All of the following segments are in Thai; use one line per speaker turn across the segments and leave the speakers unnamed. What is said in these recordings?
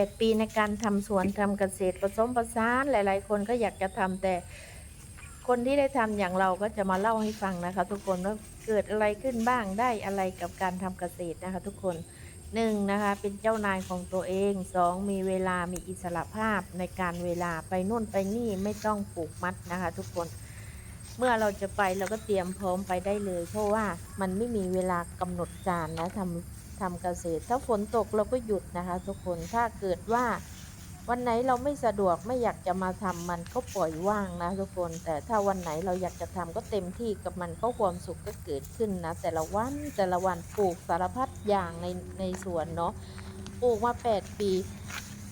8 ปีในการทำสวนทำเกษตรผสมผสานหลาย ๆ คนก็อยากจะทำแต่คนที่ได้ทำอย่างเราก็จะมาเล่าให้ฟังนะคะ ทุกคนว่าเกิดอะไรขึ้นบ้างได้อะไรกับการทำเกษตรนะคะ ทุกคนหนึ่งนะคะ เป็นเจ้านายของตัวเองสองมีเวลามีอิสระภาพในการเวลาไปนู่นไปนี่ไม่ต้องผูกมัดนะคะ ทุกคน เมื่อเราจะไปเราก็เตรียมพร้อมไปได้เลย เพราะว่ามันไม่มีเวลากำหนดการนะทำ ทำเกษตร ถ้าฝนตกเราก็หยุดนะคะ ทุกคนถ้าเกิดว่าวันไหนเราไม่สะดวกไม่อยากจะมาทำมันก็ปล่อยว่างนะทุกคน แต่ถ้าวันไหนเราอยากจะทำก็เต็มที่กับมันก็ความสุขก็เกิดขึ้นนะ แต่ละวันแต่ละวันปลูกสารพัดอย่างในในสวนเนาะปลูกมา 8 ปี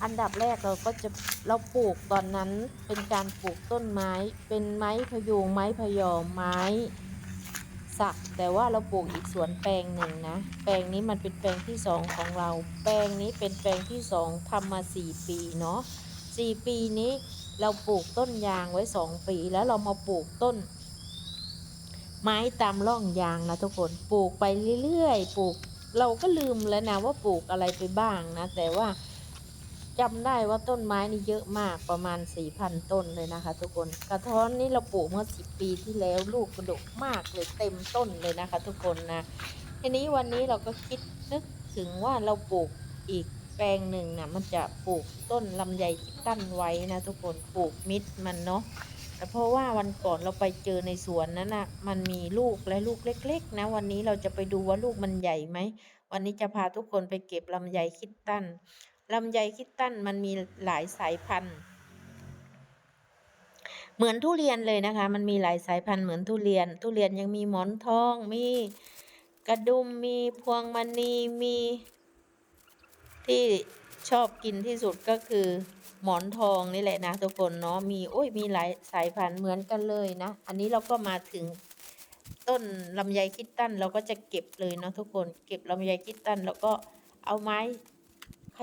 อันดับแรกเราก็จะเราปลูกตอนนั้นเป็นการปลูกต้นไม้ เป็นไม้พยูงไม้พยอมไม้ สัก แต่ว่าเราปลูกอีกสวนแปลงหนึ่งนะ แปลงนี้มันเป็นแปลงที่สองของเรา แปลงนี้เป็นแปลงที่สองทำมาสี่ปีเนาะสี่ปีนี้เราปลูกต้นยางไว้สองปี แล้วเรามาปลูกต้น ไม้ตามร่องยางนะทุกคนปลูกไปเรื่อยๆปลูก เราก็ลืมแล้วนะว่าปลูกอะไรไปบ้างนะ แต่ว่า จำได้ว่าต้นไม้นี่เยอะมากประมาณ4,000ต้นเลยนะคะ ทุกคนกระท้อนนี่เราปลูกเมื่อ10ปีที่แล้วลูกกระดกมากเลยเต็มต้นเลยนะคะ ทุกคนนะทีนี้วันนี้เราก็คิดนึกถึงว่าเราปลูกอีกแปลงหนึ่งนะมันจะปลูกต้นลำไยคิดตั้นไว้นะ ทุกคนปลูกมิดมันเนาะแต่เพราะว่าวันก่อนเราไปเจอในสวนนั้นนะมันมีลูกและลูกเล็ก ๆ นะ วันนี้เราจะไปดูว่าลูกมันใหญ่ไหมวันนี้จะพาทุกคนไปเก็บลำไยคิดตั้น ลำไยคิดตั้นมันมีหลายสายพันธุ์ เหมือนทุเรียนเลยนะคะ มันมีหลายสายพันธุ์เหมือนทุเรียน ทุเรียนยังมีหมอนทอง มีกระดุม มีพวงมณีมีที่ชอบกินที่สุดก็คือหมอนทองนี่แหละนะทุกคนเนาะมีโอ้ยมีหลายสายพันธุ์เหมือนกันเลยนะ อันนี้เราก็มาถึงต้นลำไยคิดตั้นเราก็จะเก็บเลยเนาะทุกคนเก็บลำไยคิดตั้นแล้วก็เอาไม้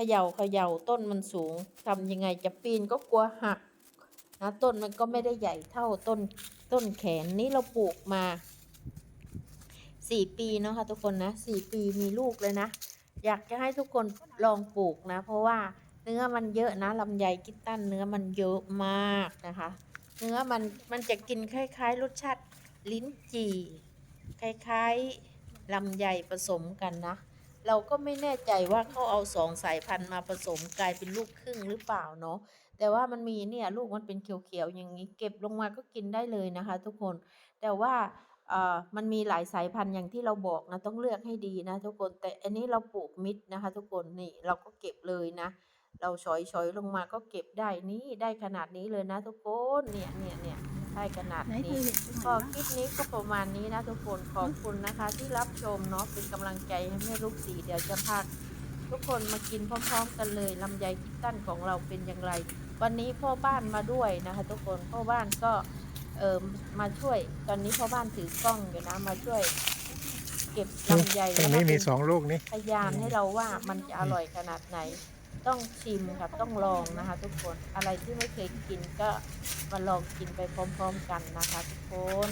ขย่าเขย่าต้นมันสูงทำยังไงจะปีนก็กลัวหักนะต้นมันก็ไม่ได้ใหญ่เท่าต้นต้นแขนนี่เราปลูกมาสี่ปีเนาะค่ะทุกคนนะสี่ปีมีลูกเลยนะ อยากจะให้ทุกคนลองปลูกนะ เพราะว่าเนื้อมันเยอะนะลำไยกิตตันเนื้อมันเยอะมากนะคะ เนื้อมันมันจะกินคล้าย ๆ รสชาติลิ้นจี่คล้าย ๆลำไยผสมกันนะ เราก็ไม่แน่ใจว่าเขาเอาสองสายพันธุ์มาผสมกลายเป็นลูกครึ่งหรือเปล่าเนาะแต่ว่ามันมีเนี่ยลูกมันเป็นเขียวๆอย่างนี้เก็บลงมาก็กินได้เลยนะคะ ทุกคนแต่ว่าเอ่อมันมีหลายสายพันธุ์อย่างที่เราบอกนะต้องเลือกให้ดีนะ ทุกคนแต่อันนี้เราปลูกมิดนะคะ ทุกคนนี่เราก็เก็บเลยนะ เราชอยๆลงมาก็เก็บได้นี่ได้ขนาดนี้เลยนะ ทุกคนเนี่ยเนี่ยเนี่ย ได้ขนาด
ไหนเธ
นี้
อเห็นตรงไหน
ก็
วะ
คลิปนี้ก็ประมาณนี้นะทุกคนขอบคุณนะคะ ที่รับชมเนาะเป็นกำลังใจให้แม่ลูกสีเดี๋ยวจะพาทุกคนมากินพร้อม ๆ กันเลยลำไยคิดตั้นของเราเป็นอย่างไร วันนี้พ่อบ้านมาด้วยนะคะ ทุกคนพ่อบ้านก็เออมาช่วย ตอนนี้พ่อบ้านถือกล้องอยู่นะมาช่วย เก็บลำไย
ตรงนี้
แล้วก็
มี
เป็น
สองลูกนี่
พยานให้เราว่ามันจะอร่อยขนาดไหน ต้องชิมครับต้องลองนะคะ ทุกคนอะไรที่ไม่เคยกินก็มาลองกินไปพร้อมๆกันนะคะ ทุกคน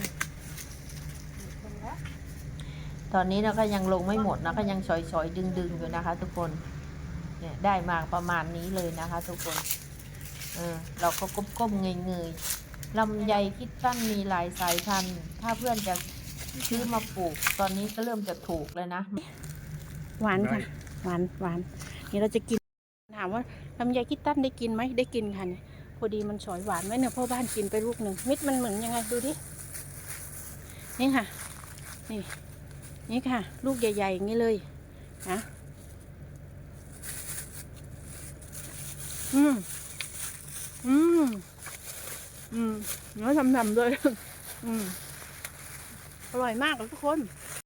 ตอนนี้เราก็ยังลงไม่หมดนะก็ยังชอยๆดึงๆอยู่นะคะ ทุกคนเนี่ยได้มาประมาณนี้เลยนะคะ ทุกคนเออเราก็ก้มๆเงยๆลำไยคิดตั้นมีหลายสายพันธุ์ถ้าเพื่อนจะซื้อมาปลูก ตอนนี้ก็เริ่มจะถูกเลยนะ
หวานค่ะ หวานหวานนี่เราจะกินามว่าลำไยคิดตั้นได้กินไหมได้กินค่ะนี่พอดีมันฉอยหวานไว้เนี่ยพ่อบ้านกินไปลูกหนึ่งม็ดมันเหมือนยังไงดูดินี่ค่ะ นี่ นี่ค่ะ ลูกใหญ่ๆอย่างนี้เลยนะอืมอืมอืมเนื้อทำๆด้วยอืมอร่อยมากเลยทุกคน